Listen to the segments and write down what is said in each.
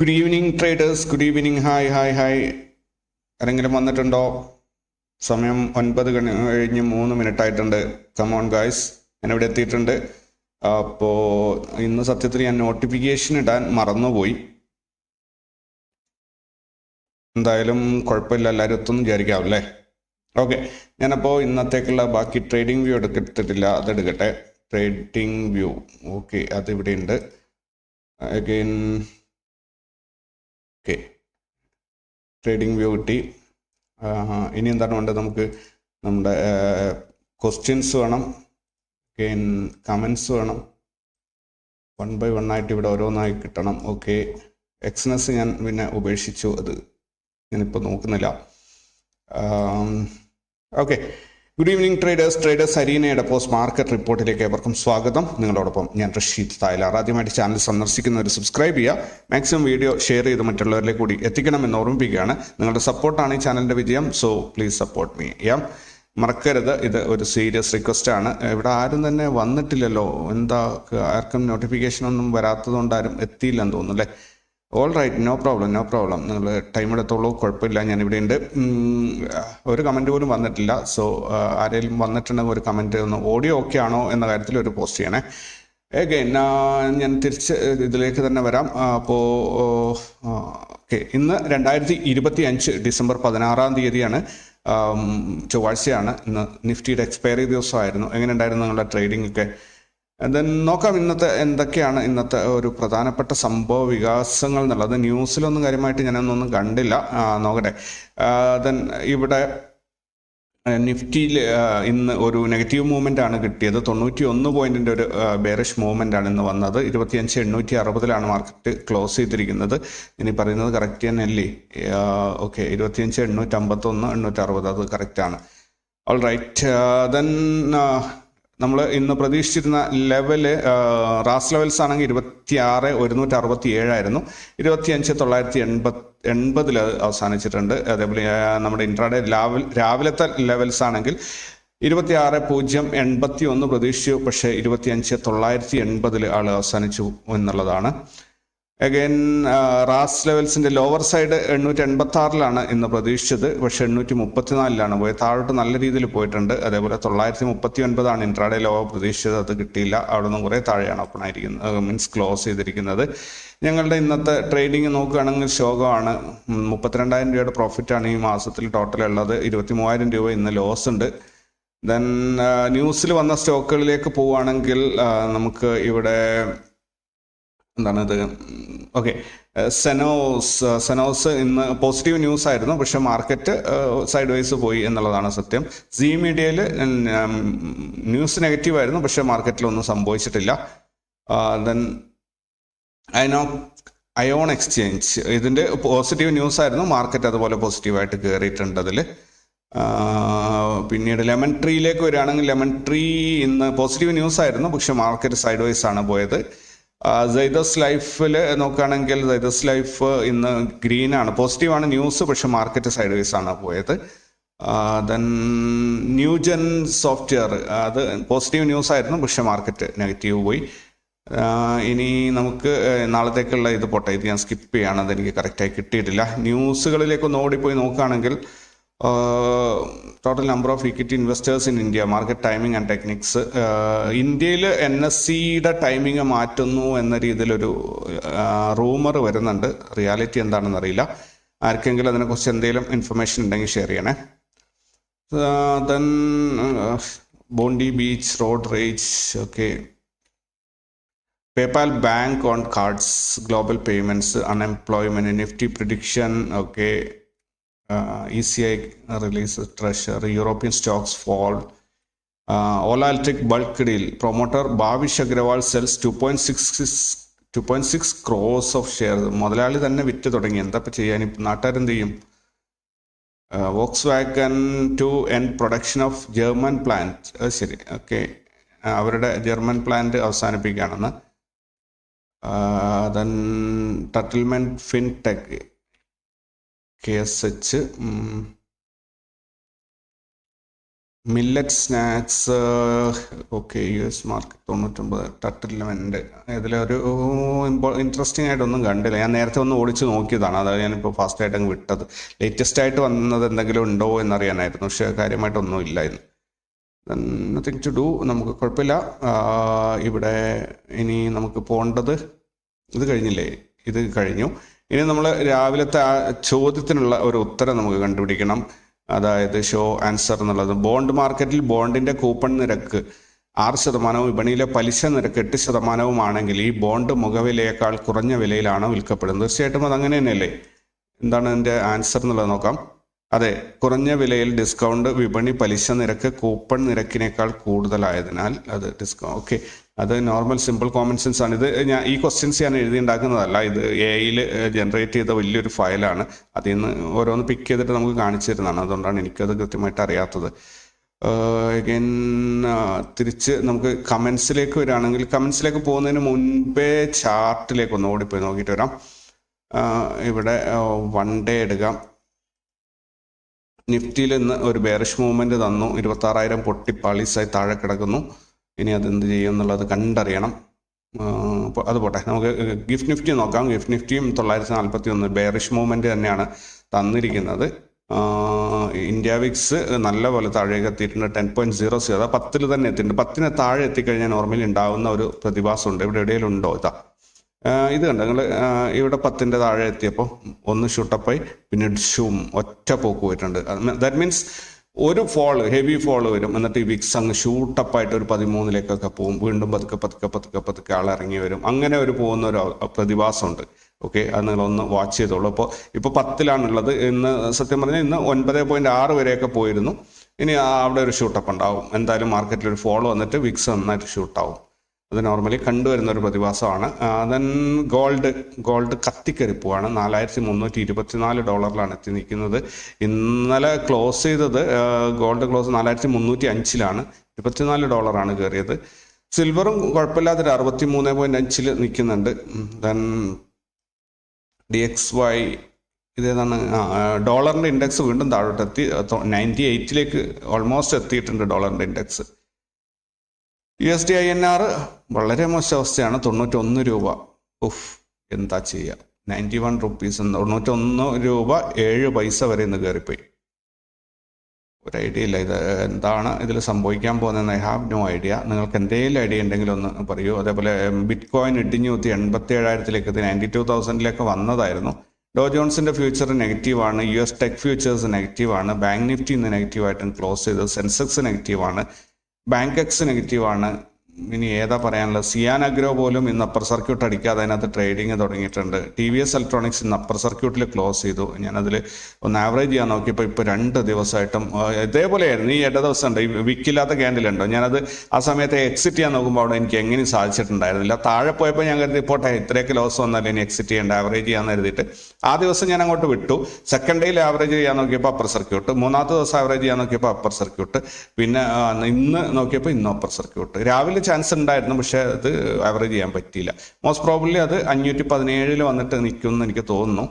Good evening traders good evening hi hi hi ആരെങ്കിലും വന്നിട്ടുണ്ടോ? സമയം ഒൻപത് കഴിഞ്ഞ് മൂന്ന് മിനിറ്റ് ആയിട്ടുണ്ട് കമോൺ ഗായ്സ് ഞാൻ ഇവിടെ എത്തിയിട്ടുണ്ട്. അപ്പോൾ ഇന്ന് സത്യത്തിൽ ഞാൻ നോട്ടിഫിക്കേഷൻ ഇടാൻ മറന്നുപോയി. എന്തായാലും കുഴപ്പമില്ല. എല്ലാവരും എത്തുമെന്ന് വിചാരിക്കാം അല്ലേ? ഓക്കെ ഞാനപ്പോൾ ഇന്നത്തേക്കുള്ള ബാക്കി ട്രേഡിംഗ് വ്യൂ എടുത്തിട്ടില്ല. അതെടുക്കട്ടെ ട്രേഡിംഗ് വ്യൂ ഓക്കെ അതിവിടെ ഉണ്ട്. Again okay. ട്രേഡിംഗ് വ്യൂ കിട്ടി. ഇനി എന്താണ് വേണ്ടത് നമുക്ക്? നമ്മുടെ ക്വസ്റ്റ്യൻസ് വേണം. ഓക്കെ കമൻസ് വേണം. വൺ ബൈ വൺ ആയിട്ട് ഇവിടെ ഓരോന്നായി കിട്ടണം. ഓക്കെ. എക്സ്നസ് ഞാൻ പിന്നെ ഉപേക്ഷിച്ചു. അത് ഞാനിപ്പോൾ നോക്കുന്നില്ല. Okay. Good evening traders traders അരീനയുടെ post market റിപ്പോർട്ടിലേക്ക് ഏവർക്കും സ്വാഗതം. നിങ്ങളോടൊപ്പം ഞാൻ റഷീദ് തായ്ലാർ. ആദ്യമായിട്ട് ചാനൽ സന്ദർശിക്കുന്നവർ സബ്സ്ക്രൈബ് ചെയ്യുക. മാക്സിമം വീഡിയോ ഷെയർ ചെയ്ത് മറ്റുള്ളവരിലേക്ക് കൂടി എത്തിക്കണമെന്ന് ഓർമ്മിപ്പിക്കുകയാണ്. നിങ്ങളുടെ സപ്പോർട്ടാണ് ഈ ചാനലിന്റെ വിജയം. സോ പ്ലീസ് സപ്പോർട്ട് മീ യാം മറക്കരുത്. ഇത് ഒരു സീരിയസ് റിക്വസ്റ്റ് ആണ്. ഇവിടെ ആരും തന്നെ വന്നിട്ടില്ലല്ലോ. എന്താ ആർക്കും നോട്ടിഫിക്കേഷൻ ഒന്നും വരാത്തതുകൊണ്ട് ആരും എത്തിയില്ലെന്ന് തോന്നുന്നു അല്ലേ? All right no problem no problem നിങ്ങൾ ടൈം എടുത്തോളൂ കുഴപ്പമില്ല ഞാൻ ഇവിടെ ഉണ്ട് ഒരു കമന്റ് പോലും വന്നിട്ടില്ല. സോ ആരെങ്കിലും വന്നിട്ടുണ്ടെങ്കിൽ ഒരു കമന്റ് ഒന്ന് ഓഡിയോ ഓക്കെ ആണോ എന്ന കാര്യത്തിൽ ഒരു പോസ്റ്റ് ചെയ്യണേ. എഗൈൻ ഞാൻ തിരിച്ച് ഇതിലേക്ക് തന്നെ വരാം. അപ്പോൾ ഓക്കെ ഇന്ന് രണ്ടായിരത്തി ഇരുപത്തി അഞ്ച് ഡിസംബർ പതിനാറാം തീയതിയാണ്. ചൊവ്വാഴ്ചയാണ്. ഇന്ന് നിഫ്റ്റിയുടെ എക്സ്പയറി ദിവസമായിരുന്നു. എങ്ങനെ ഉണ്ടായിരുന്നു നിങ്ങളുടെ ട്രേഡിംഗ് ഒക്കെ? ദെൻ നോക്കാം ഇന്നത്തെ എന്തൊക്കെയാണ് ഇന്നത്തെ ഒരു പ്രധാനപ്പെട്ട സംഭവ വികാസങ്ങൾ എന്നുള്ളത്. ന്യൂസിലൊന്നും കാര്യമായിട്ട് ഞാനൊന്നും കണ്ടില്ല. നോക്കട്ടെ. ദെൻ ഇവിടെ നിഫ്റ്റിയിൽ ഇന്ന് ഒരു നെഗറ്റീവ് മൂവ്മെന്റ് ആണ് കിട്ടിയത്. തൊണ്ണൂറ്റി ഒന്ന് പോയിന്റിന്റെ ഒരു ബേറിഷ് മൂവ്മെന്റ് ആണ് ഇന്ന് വന്നത്. ഇരുപത്തിയഞ്ച് എണ്ണൂറ്റി അറുപതിലാണ് മാർക്കറ്റ് ക്ലോസ് ചെയ്തിരിക്കുന്നത്. ഇനി പറയുന്നത് കറക്റ്റ് തന്നെയല്ലേ? ഓക്കെ ഇരുപത്തിയഞ്ച് എണ്ണൂറ്റി അമ്പത്തൊന്ന് എണ്ണൂറ്റി അറുപത് അത് കറക്റ്റാണ് ഓൾ റൈറ്റ് ദെൻ നമ്മൾ ഇന്ന് പ്രതീക്ഷിച്ചിരുന്ന ലെവൽ റാസ് ലെവൽസ് ആണെങ്കിൽ ഇരുപത്തി ആറ് ഒരുന്നൂറ്റി അറുപത്തി ഏഴായിരുന്നു ഇരുപത്തി അഞ്ച് തൊള്ളായിരത്തി എൺപത്തി എൺപതിൽ അവസാനിച്ചിട്ടുണ്ട്. അതേപോലെ നമ്മുടെ ഇൻട്രാഡേ രാവിലെ രാവിലത്തെ ലെവൽസ് ആണെങ്കിൽ ഇരുപത്തി ആറ് പൂജ്യം എൺപത്തി ഒന്ന് പ്രതീക്ഷിച്ചു. പക്ഷേ ഇരുപത്തി അഞ്ച് തൊള്ളായിരത്തി എൺപതിൽ ആൾ അവസാനിച്ചു എന്നുള്ളതാണ്. അഗൈൻ റാസ് ലെവൽസിന്റെ ലോവർ സൈഡ് എണ്ണൂറ്റി എൺപത്തി ആറിലാണ് ഇന്ന് പ്രതീക്ഷിച്ചത്. പക്ഷെ എണ്ണൂറ്റി മുപ്പത്തിനാലിലാണ് പോയത്. താഴോട്ട് നല്ല രീതിയിൽ പോയിട്ടുണ്ട്. അതേപോലെ തൊള്ളായിരത്തി മുപ്പത്തി ഒൻപതാണ് ഇൻട്രാഡേ ലോവർ പ്രതീക്ഷിച്ചത്. അത് കിട്ടിയില്ല. അവിടെ നിന്ന് കുറേ താഴെയാണ് ഓപ്പൺ ആയിരിക്കുന്നത്. മീൻസ് ക്ലോസ് ചെയ്തിരിക്കുന്നത്. ഞങ്ങളുടെ ഇന്നത്തെ ട്രേഡിംഗ് നോക്കുകയാണെങ്കിൽ ശോകമാണ്. മുപ്പത്തിരണ്ടായിരം രൂപയുടെ പ്രോഫിറ്റാണ് ഈ മാസത്തിൽ ടോട്ടൽ ഉള്ളത്. ഇരുപത്തി മൂവായിരം രൂപ ഇന്ന് ലോസ് ഉണ്ട്. ദെൻ ന്യൂസിൽ വന്ന സ്റ്റോക്കുകളിലേക്ക് പോവുകയാണെങ്കിൽ നമുക്ക് ഇവിടെ എന്താണ് ഇത്? ഓക്കെ. സെനോസ് സെനോസ് ഇന്ന് പോസിറ്റീവ് ന്യൂസ് ആയിരുന്നു. പക്ഷെ മാർക്കറ്റ് സൈഡ് വൈസ് പോയി എന്നുള്ളതാണ് സത്യം. സി മീഡിയയിൽ ന്യൂസ് നെഗറ്റീവ് ആയിരുന്നു. പക്ഷെ മാർക്കറ്റിലൊന്നും സംഭവിച്ചിട്ടില്ല. ദെൻ അയനോ അയോൺ എക്സ്ചേഞ്ച്. ഇതിന്റെ പോസിറ്റീവ് ന്യൂസ് ആയിരുന്നു. മാർക്കറ്റ് അതുപോലെ പോസിറ്റീവായിട്ട് കയറിയിട്ടുണ്ട് അതിൽ പിന്നീട് ലെമൺ ട്രീയിലേക്ക് വരികയാണെങ്കിൽ ലെമൺ ട്രീ ഇന്ന് പോസിറ്റീവ് ന്യൂസ് ആയിരുന്നു. പക്ഷെ മാർക്കറ്റ് സൈഡ് വൈസ് ആണ് പോയത്. സൈദസ് ലൈഫിൽ നോക്കുകയാണെങ്കിൽ സൈദസ് ലൈഫ് ഇന്ന് പോസിറ്റീവ് ആണ്. ന്യൂസ് പക്ഷെ മാർക്കറ്റ് സൈഡ് വൈസ് ആണ് പോയത്. ദെൻ ന്യൂജൻ സോഫ്റ്റ്വെയർ അത് പോസിറ്റീവ് ന്യൂസ് ആയിരുന്നു പക്ഷെ മാർക്കറ്റ് നെഗറ്റീവ് പോയി. ഇനി നമുക്ക് നാളത്തേക്കുള്ള ഇത് പോട്ടെ ഇത് ഞാൻ സ്കിപ്പ് ചെയ്യാണ് അതെനിക്ക് കറക്റ്റായി കിട്ടിയിട്ടില്ല. ന്യൂസുകളിലേക്ക് ഒന്ന് ഓടിപ്പോയി നോക്കുകയാണെങ്കിൽ total number of equity investors in India market timing and techniques ഇന്ത്യയിൽ എൻ എസ് സിയുടെ ടൈമിംഗ് മാറ്റുന്നു എന്ന രീതിയിലൊരു റൂമർ വരുന്നുണ്ട്. റിയാലിറ്റി എന്താണെന്ന് അറിയില്ല. ആർക്കെങ്കിലും അതിനെക്കുറിച്ച് എന്തെങ്കിലും ഇൻഫർമേഷൻ ഉണ്ടെങ്കിൽ ഷെയർ ചെയ്യണേ. Then Bondi beach road rage okay PayPal bank on cards global payments unemployment Nifty prediction global E C I release treasure European stocks fall Ola Electric bulk deal promoter Bhavish Aggarwal sells two point six two point six crores of share മുതലാളി തന്നെ വിറ്റ് തുടങ്ങി. എന്തപ്പോൾ ചെയ്യാൻ? നാട്ടുകാർ എന്ത് ചെയ്യും? Volkswagen to end production of German plant ശരി. ഓക്കെ അവരുടെ ജർമ്മൻ പ്ലാന്റ് അവസാനിപ്പിക്കുകയാണെന്ന്. Then ടട്ടിൽമെന്റ് fintech K S H millet snacks okay U S market തൊണ്ണൂറ്റൊമ്പത് ടട്ടിലമെന്റ് ഇതിലൊരു ഇൻട്രസ്റ്റിംഗ് ആയിട്ടൊന്നും കണ്ടില്ല. ഞാൻ നേരത്തെ ഒന്ന് ഓടിച്ച് നോക്കിയതാണ്. അതാണ് ഞാനിപ്പോൾ ഫാസ്റ്റ് ആയിട്ട് അങ്ങ് വിട്ടത്. ലേറ്റസ്റ്റ് ആയിട്ട് വന്നത് എന്തെങ്കിലും ഉണ്ടോ എന്നറിയാനായിരുന്നു. പക്ഷേ കാര്യമായിട്ടൊന്നും ഇല്ലായിരുന്നു. നത്തിങ് ടു ഡു നമുക്ക് കുഴപ്പമില്ല. ഇവിടെ ഇനി നമുക്ക് പോകേണ്ടത് ഇത് കഴിഞ്ഞില്ലേ? ഇത് കഴിഞ്ഞു. ഇനി നമ്മൾ രാവിലത്തെ ആ ചോദ്യത്തിനുള്ള ഒരു ഉത്തരം നമുക്ക് കണ്ടുപിടിക്കണം. അതായത് ഷോ ആൻസർ എന്നുള്ളത്. ബോണ്ട് മാർക്കറ്റിൽ ബോണ്ടിന്റെ കൂപ്പൺ നിരക്ക് ആറ് ശതമാനവും വിപണിയിലെ പലിശ നിരക്ക് എട്ട് ശതമാനവുമാണെങ്കിൽ ഈ ബോണ്ട് മുഖവിലയേക്കാൾ കുറഞ്ഞ വിലയിലാണ് വിൽക്കപ്പെടുന്നത്. തീർച്ചയായിട്ടും അത് അങ്ങനെ തന്നെയല്ലേ? എന്താണ് അതിന്റെ ആൻസർ എന്നുള്ളത് നോക്കാം. അതെ കുറഞ്ഞ വിലയിൽ ഡിസ്കൗണ്ട് വിപണി പലിശ നിരക്ക് കൂപ്പൺ നിരക്കിനേക്കാൾ കൂടുതലായതിനാൽ അത് ഡിസ്കൗണ്ട് ഓക്കെ അത് നോർമൽ സിമ്പിൾ കോമൺ സെൻസ് ആണ്. ഇത് ഞാൻ ഈ ക്വസ്റ്റ്യൻസ് ഞാൻ എഴുതി ഉണ്ടാക്കുന്നതല്ല ഇത് എ ഐയിൽ ജനറേറ്റ് ചെയ്ത വലിയൊരു ഫയലാണ്. അതിൽ നിന്ന് ഓരോന്ന് പിക്ക് ചെയ്തിട്ട് നമുക്ക് കാണിച്ചു തരുന്നതാണ്. അതുകൊണ്ടാണ് എനിക്കത് കൃത്യമായിട്ട് അറിയാത്തത്. അഗൈൻ തിരിച്ച് നമുക്ക് കമൻസിലേക്ക് വരികയാണെങ്കിൽ കമൻസിലേക്ക് പോകുന്നതിന് മുൻപേ ചാർട്ടിലേക്ക് ഒന്ന് ഓടിപ്പോയി നോക്കിയിട്ട് വരാം. ഇവിടെ വൺ ഡേ എടുക്കാം. നിഫ്റ്റിയിൽ നിന്ന് ഒരു ബേറിഷ് മൂവ്മെന്റ് തന്നു. ഇരുപത്താറായിരം പൊട്ടിപ്പാളീസായി പൊട്ടി പാളീസായി താഴെ കിടക്കുന്നു. ഇനി അതെന്ത് ചെയ്യും എന്നുള്ളത് കണ്ടറിയണം. അത് പോട്ടെ. നമുക്ക് ഗിഫ്റ്റ് നിഫ്റ്റി നോക്കാം. ഗിഫ്റ്റ് നിഫ്റ്റിയും തൊള്ളായിരത്തി നാൽപ്പത്തി ഒന്ന് ബേറിഷ് മൂവ്മെന്റ് തന്നെയാണ് തന്നിരിക്കുന്നത്. ഇന്ത്യ വിക്സ് നല്ല പോലെ താഴേക്ക് എത്തിയിട്ടുണ്ട്. Ten point zero zero. പത്തിൽ തന്നെ എത്തിയിട്ടുണ്ട്. പത്തിന് താഴെ എത്തിക്കഴിഞ്ഞാൽ നോർമലി ഉണ്ടാകുന്ന ഒരു പ്രതിഭാസമുണ്ട്. ഇവിടെ എവിടെയെങ്കിലും ഉണ്ടോ ഇതാ ഇത് കണ്ടോ? നിങ്ങൾ ഇവിടെ പത്തിന്റെ താഴെ എത്തിയപ്പോൾ ഒന്ന് ഷൂട്ടപ്പായി പിന്നെ ഷൂം ഒറ്റ പോക്ക് പോയിട്ടുണ്ട്. ദാറ്റ് മീൻസ് ഒരു ഫോൾ ഹെവി ഫോൾ വരും. എന്നിട്ട് ഈ വിക്സ് അങ്ങ് ഷൂട്ടപ്പായിട്ട് ഒരു പതിമൂന്നിലേക്കൊക്കെ പോകും വീണ്ടും പതുക്കെ പതുക്കെ പതുക്കെ പതുക്കെ ആൾ ഇറങ്ങി വരും. അങ്ങനെ ഒരു പോകുന്ന ഒരു പ്രതിഭാസമുണ്ട്. ഓക്കെ അത് നിങ്ങളൊന്ന് വാച്ച് ചെയ്തോളൂ. അപ്പോൾ ഇപ്പോൾ പത്തിലാണുള്ളത്. ഇന്ന് സത്യം പറഞ്ഞാൽ ഇന്ന് ഒൻപത് പോയിന്റ് ആറ് വരെയൊക്കെ പോയിരുന്നു. ഇനി അവിടെ ഒരു ഷൂട്ടപ്പ് ഉണ്ടാവും. എന്തായാലും മാർക്കറ്റിൽ ഒരു ഫോൾ വന്നിട്ട് വിക്സ് നന്നായിട്ട് ഷൂട്ടാവും അത് നോർമലി കണ്ടുവരുന്ന ഒരു പ്രതിഭാസമാണ് ദെൻ ഗോൾഡ് ഗോൾഡ് കത്തിക്കറി പോവാണ്. നാലായിരത്തി മുന്നൂറ്റി ഇരുപത്തിനാല് ഡോളറിലാണ് എത്തി നിൽക്കുന്നത്. ഇന്നലെ ക്ലോസ് ചെയ്തത് ഗോൾഡ് ക്ലോസ് നാലായിരത്തി മുന്നൂറ്റി അഞ്ചിലാണ് ഇരുപത്തിനാല് ഡോളറാണ് കയറിയത്. സിൽവറും കുഴപ്പമില്ലാത്തൊരു അറുപത്തി മൂന്ന് പോയിന്റ് അഞ്ചിൽ നിൽക്കുന്നുണ്ട് ദെൻ ഡി എക്സ് വൈ ഇതേതാണ്. ഡോളറിന്റെ ഇൻഡെക്സ് വീണ്ടും താഴോട്ട് എത്തി നയന്റി എയ്റ്റിലേക്ക് ഓൾമോസ്റ്റ് എത്തിയിട്ടുണ്ട് ഡോളറിന്റെ index U S D I N R വളരെ മോശം അവസ്ഥയാണ്. തൊണ്ണൂറ്റൊന്ന് രൂപ. ഉഫ് എന്താ ചെയ്യുക നയന്റി വൺ റുപ്പീസ് തൊണ്ണൂറ്റൊന്ന് രൂപ ഏഴ് പൈസ വരെ ഇന്ന് കയറിപ്പോയി. ഒരു ഐഡിയ ഇല്ല. ഇത് എന്താണ് ഇതിൽ സംഭവിക്കാൻ പോകുന്നതെന്ന് ഐ ഹാവ് നോ ഐഡിയ. നിങ്ങൾക്ക് എന്തെങ്കിലും ഐഡിയ ഉണ്ടെങ്കിൽ ഒന്ന് പറയൂ. അതേപോലെ ബിറ്റ് കോയിൻ ഇടിഞ്ഞു കുത്തി എൺപത്തി ഏഴായിരത്തിലേക്ക് എത്തി നയന്റി ടു തൗസൻഡിലേക്ക് വന്നതായിരുന്നു. ഡോ ജോൺസിന്റെ ഫ്യൂച്ചർ നെഗറ്റീവ് ആണ് U S tech futures negative ആണ് ബാങ്ക് നിഫ്റ്റി ഇന്ന് നെഗറ്റീവ് ആയിട്ടും ക്ലോസ് ചെയ്തത് സെൻസെക്സ് നെഗറ്റീവ് ആണ് ബാങ്ക് എക്സ് നെഗറ്റീവ് ആണ് ഇനി ഏതാ പറയാനുള്ളത്? സിയാൻ അഗ്രോ പോലും ഇന്ന് അപ്പർ സർക്യൂട്ട് അടിക്കാതെ അതിനകത്ത് ട്രേഡിങ് തുടങ്ങിയിട്ടുണ്ട്. ടി വി എസ് ഇലക്ട്രോണിക്സ് ഇന്ന് അപ്പർ സർക്യൂട്ടിൽ ക്ലോസ് ചെയ്തു. ഞാനതിൽ ഒന്ന് ആവറേജ് ചെയ്യാൻ നോക്കിയപ്പോൾ ഇപ്പോൾ രണ്ട് ദിവസമായിട്ടും ഇതേപോലെയായിരുന്നു ഈ ഇട ദിവസം ഉണ്ട് ഈ വിക്കില്ലാത്ത ക്യാൻഡിൽ ഉണ്ടോ? ഞാനത് ആ സമയത്ത് എക്സിറ്റ് ചെയ്യാൻ നോക്കുമ്പോൾ അവിടെ എനിക്ക് എങ്ങനെയും സാധിച്ചിട്ടുണ്ടായിരുന്നില്ല. താഴെ പോയപ്പോൾ ഞാൻ കരുതി പോട്ടെ ഇത്രയൊക്കെ ലോസ് വന്നാലും ഇനി എക്സിറ്റ് ചെയ്യേണ്ട. ആവറേജ് ചെയ്യാമെന്ന് കരുതിയിട്ട് ആ ദിവസം ഞാൻ അങ്ങോട്ട് വിട്ടു സെക്കൻഡ് ഡേയിൽ ആവറേജ് ചെയ്യാൻ നോക്കിയപ്പോൾ അപ്പർ സർക്യൂട്ട് മൂന്നാമത്തെ ദിവസം ആവറേജ് ചെയ്യാൻ നോക്കിയപ്പോൾ അപ്പർ സർക്യൂട്ട് പിന്നെ ഇന്ന് നോക്കിയപ്പോൾ ഇന്ന് അപ്പർ സർക്യൂട്ട് രാവിലെ ചാൻസ് ഉണ്ടായിരുന്നു പക്ഷേ അത് ആവറേജ് ചെയ്യാൻ പറ്റിയില്ല. മോസ്റ്റ് പ്രോബ്ലി അത് അഞ്ഞൂറ്റി പതിനേഴിൽ വന്നിട്ട് നിൽക്കുമെന്ന് എനിക്ക് തോന്നുന്നു.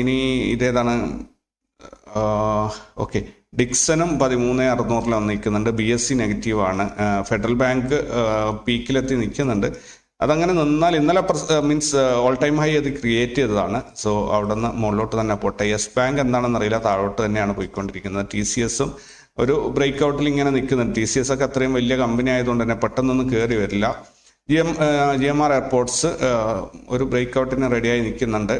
ഇനി ഇതേതാണ് ഓക്കെ. ഡിക്സനും പതിമൂന്ന് അറുന്നൂറിൽ വന്ന് നിൽക്കുന്നുണ്ട്. ബി എസ് സി നെഗറ്റീവാണ്. ഫെഡറൽ ബാങ്ക് പീക്കിലെത്തി നിൽക്കുന്നുണ്ട്. അതങ്ങനെ നിന്നാൽ ഇന്നലെ മീൻസ് ഓൾ ടൈം ഹൈ അത് ക്രിയേറ്റ് ചെയ്തതാണ്. സോ അവിടെ നിന്ന് മുകളിലോട്ട് തന്നെ പോട്ടെ. യെസ് ബാങ്ക് എന്താണെന്ന് അറിയില്ല. താഴോട്ട് തന്നെയാണ് പോയിക്കൊണ്ടിരിക്കുന്നത്. ടി സി എസും ഒരു ബ്രേക്ക് ഔട്ടിൽ ഇങ്ങനെ നിൽക്കുന്നുണ്ട്. ടി സി എസ് ഒക്കെ അത്രയും വലിയ കമ്പനി ആയതുകൊണ്ട് തന്നെ പെട്ടെന്നൊന്നും കയറി വരില്ല. G M G M R airports ഒരു ബ്രേക്ക് ഔട്ടിന് റെഡിയായി നിൽക്കുന്നുണ്ട്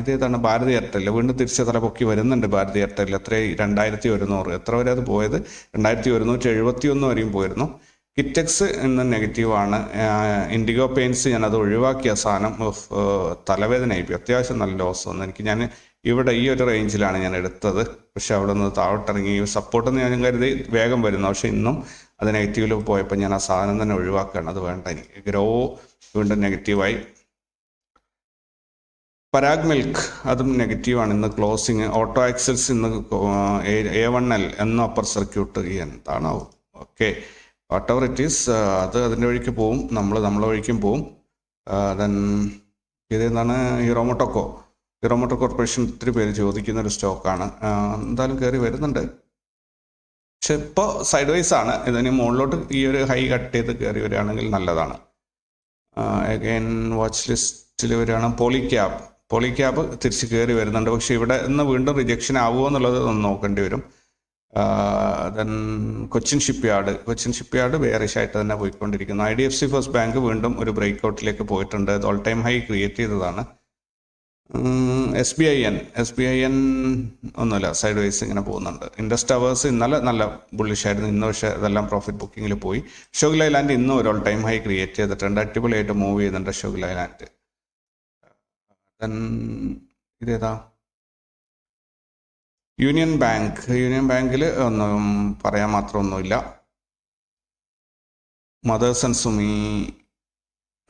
ഇതേതാണ് ഭാരതി എയർടെൽ വീണ്ടും തിരിച്ച് തല പൊക്കി വരുന്നുണ്ട് ഭാരതി എയർടെൽ എത്ര രണ്ടായിരത്തി ഒരുന്നൂറ്. എത്ര വരെ അത് പോയത്? രണ്ടായിരത്തി ഒരുന്നൂറ്റി എഴുപത്തി ഒന്ന് വരെയും പോയിരുന്നു. കിറ്റക്സ് എന്ന നെഗറ്റീവാണ് ഇൻഡിഗോ പെയിൻസ് ഞാൻ അത് ഒഴിവാക്കിയ സാധനം തലവേദന ഏഹ്, തലവേദനയായി പോയി. അത്യാവശ്യം നല്ല ലോസ് വന്നു. എനിക്ക് ഞാൻ ഇവിടെ ഈ ഒരു റേഞ്ചിലാണ് ഞാൻ എടുത്തത്. പക്ഷെ അവിടെ നിന്ന് താഴോട്ടിറങ്ങി സപ്പോർട്ട് ഞാൻ കരുതി വേഗം വരുന്നു. പക്ഷെ ഇന്നും അത് നെഗറ്റീവിൽ പോയപ്പോൾ ഞാൻ ആ സാധനം തന്നെ ഒഴിവാക്കുകയാണ്. അത് വേണ്ട. എനിക്ക് ഗ്രോ വീണ്ടും നെഗറ്റീവായി. പരാഗ് മിൽക്ക് അതും നെഗറ്റീവാണ്. ഇന്ന് ക്ലോസിങ്. ഓട്ടോ ആക്സൽസ് ഇന്ന് എ വൺ എൽ എന്നും അപ്പർ സർക്യൂട്ട് എന്താണോ. Okay. Whatever it is അത് അതിന്റെ വഴിക്ക് പോവും. നമ്മൾ നമ്മളെ വഴിക്കും പോവും. ദെൻ ഇത് എന്താണ്? ഹീറോമോട്ടോക്കോ. ഹീറോമോട്ടോ കോർപ്പറേഷൻ ഒത്തിരി പേര് ചോദിക്കുന്ന ഒരു സ്റ്റോക്കാണ്. എന്തായാലും കയറി വരുന്നുണ്ട്. പക്ഷെ ഇപ്പോൾ സൈഡ് വൈസ് ആണ്. ഇതിന് മുകളിലോട്ട് ഈ ഒരു ഹൈ കട്ട് ചെയ്ത് കയറി വരികയാണെങ്കിൽ നല്ലതാണ്. അഗൈൻ വാച്ച് ലിസ്റ്റിൽ വരികയാണ് പോളി ക്യാബ് പോളി ക്യാബ് തിരിച്ച് കയറി വരുന്നുണ്ട്. പക്ഷേ ഇവിടെ നിന്ന് വീണ്ടും റിജക്ഷൻ ആവുമോ എന്നുള്ളത് ഒന്ന് നോക്കേണ്ടി വരും. Then Cochin shipyard Cochin shipyard bearish ആയിട്ട് തന്നെ പോയിക്കൊണ്ടിരിക്കുന്നു. I D F C first bank വീണ്ടും ഒരു ബ്രേക്ക് ഔട്ടിലേക്ക് പോയിട്ടുണ്ട് ഓൾ ടൈം ഹൈ ക്രിയേറ്റ് ചെയ്തതാണ്. S B I N S B I N ഒന്നുമില്ല സൈഡ് വൈസ് ഇങ്ങനെ പോകുന്നുണ്ട്. ഇൻഡസ് ടവേഴ്സ് ഇന്നലെ നല്ല ബുള്ളിഷ് ആയിരുന്നു. ഇന്ന് പക്ഷേ ഇതെല്ലാം പ്രോഫിറ്റ് ബുക്കിങ്ങിൽ പോയി. ഷോഗ് ലൈലാൻഡ് ഇന്നും ഒരു ഓൾ ടൈം ഹൈ ക്രിയേറ്റ് ചെയ്തിട്ടുണ്ട്. അടിപൊളിയായിട്ട് മൂവ് ചെയ്യുന്നുണ്ട് ഷോഗ് ലൈലാൻഡ് ദെൻ ഇതേതാ? Union bank. യൂണിയൻ ബാങ്കിൽ ഒന്നും പറയാൻ മാത്രമൊന്നുമില്ല. മദേഴ്സ് ആൻഡ് സുമി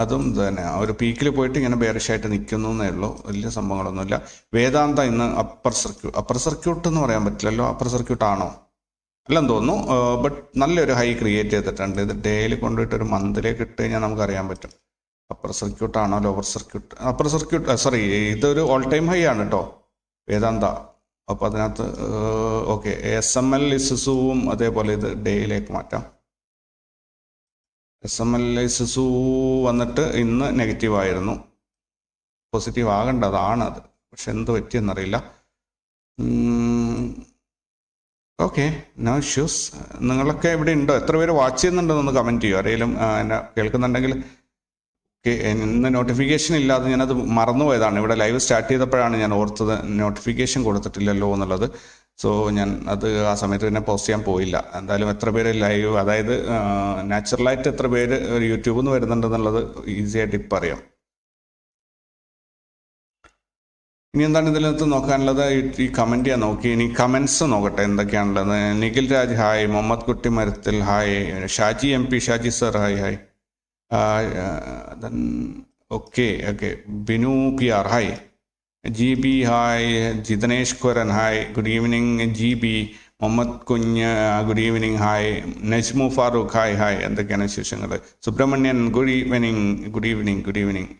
അതും തന്നെ. ഒരു പീക്കിൽ പോയിട്ട് ഇങ്ങനെ ബേറിഷായിട്ട് നിൽക്കുന്നു എന്നേ ഉള്ളൂ. വലിയ സംഭവങ്ങളൊന്നുമില്ല. വേദാന്ത ഇന്ന് അപ്പർ സർക്യൂട്ട് അപ്പർ സർക്യൂട്ട് എന്ന് പറയാൻ പറ്റില്ലല്ലോ. അപ്പർ സർക്യൂട്ട് ആണോ? അല്ലെന്ന് തോന്നുന്നു. ബട്ട് നല്ലൊരു ഹൈ ക്രിയേറ്റ് ചെയ്തിട്ടുണ്ട്. ഇത് ഡെയിലി കൊണ്ടുപോയിട്ട് ഒരു മന്തിലേക്ക് ഇട്ട് കഴിഞ്ഞാൽ നമുക്ക് അറിയാൻ പറ്റും. അപ്പർ സർക്യൂട്ട് ആണോ? Lower circuit upper circuit sorry ഇതൊരു ഓൾ ടൈം ഹൈ ആണ് കേട്ടോ വേദാന്ത. അപ്പോൾ അതിനകത്ത് ഓക്കെ എസ് എം എൽ ഇസുസുവും അതേപോലെ ഇത് ഡേയിലേക്ക് മാറ്റാം. എസ് എം എൽ ഇസുസു വന്നിട്ട് ഇന്ന് നെഗറ്റീവ് ആയിരുന്നു. പോസിറ്റീവ് ആകേണ്ടതാണ് അത്. പക്ഷെ എന്ത് പറ്റിയെന്നറിയില്ല. Okay no issues. നിങ്ങളൊക്കെ ഇവിടെ ഉണ്ടോ എത്ര പേര് വാച്ച് ചെയ്യുന്നുണ്ടെന്നൊന്ന് കമന്റ് ചെയ്യുമോ ആരെങ്കിലും എന്നെ കേൾക്കുന്നുണ്ടെങ്കിൽ ഇന്ന് നോട്ടിഫിക്കേഷൻ ഇല്ലാതെ ഞാനത് മറന്നുപോയതാണ്. ഇവിടെ ലൈവ് സ്റ്റാർട്ട് ചെയ്തപ്പോഴാണ് ഞാൻ ഓർത്തത് നോട്ടിഫിക്കേഷൻ കൊടുത്തിട്ടില്ലല്ലോ എന്നുള്ളത്. സോ ഞാൻ അത് ആ സമയത്ത് തന്നെ പോസ്റ്റ് ചെയ്യാൻ പോയില്ല. എന്തായാലും എത്ര പേര് ലൈവ് അതായത് നാച്ചുറലായിട്ട് എത്ര പേര് യൂട്യൂബിൽ നിന്ന് വരുന്നുണ്ടെന്നുള്ളത് ഈസി ആയിട്ട് ഇപ്പം അറിയാം. ഇനി എന്താണ് ഇതിനകത്ത് നോക്കാനുള്ളത്? ഈ- കമന്റ് ചെയ്യാൻ നോക്കി. ഇനി കമൻസ് നോക്കട്ടെ എന്തൊക്കെയാണുള്ളത്. Nikhil Raj hi Muhammad Kutty Marathil hi Shaji M P Shaji sir hi hi Binu P R hi. G B hi. Jithnesh Koran hi. Good evening G B. Muhammad Kunju good evening hi. Najmu Farooq hi hi. എന്തൊക്കെയാണ് വിശേഷങ്ങൾ Subramanian good evening good evening good evening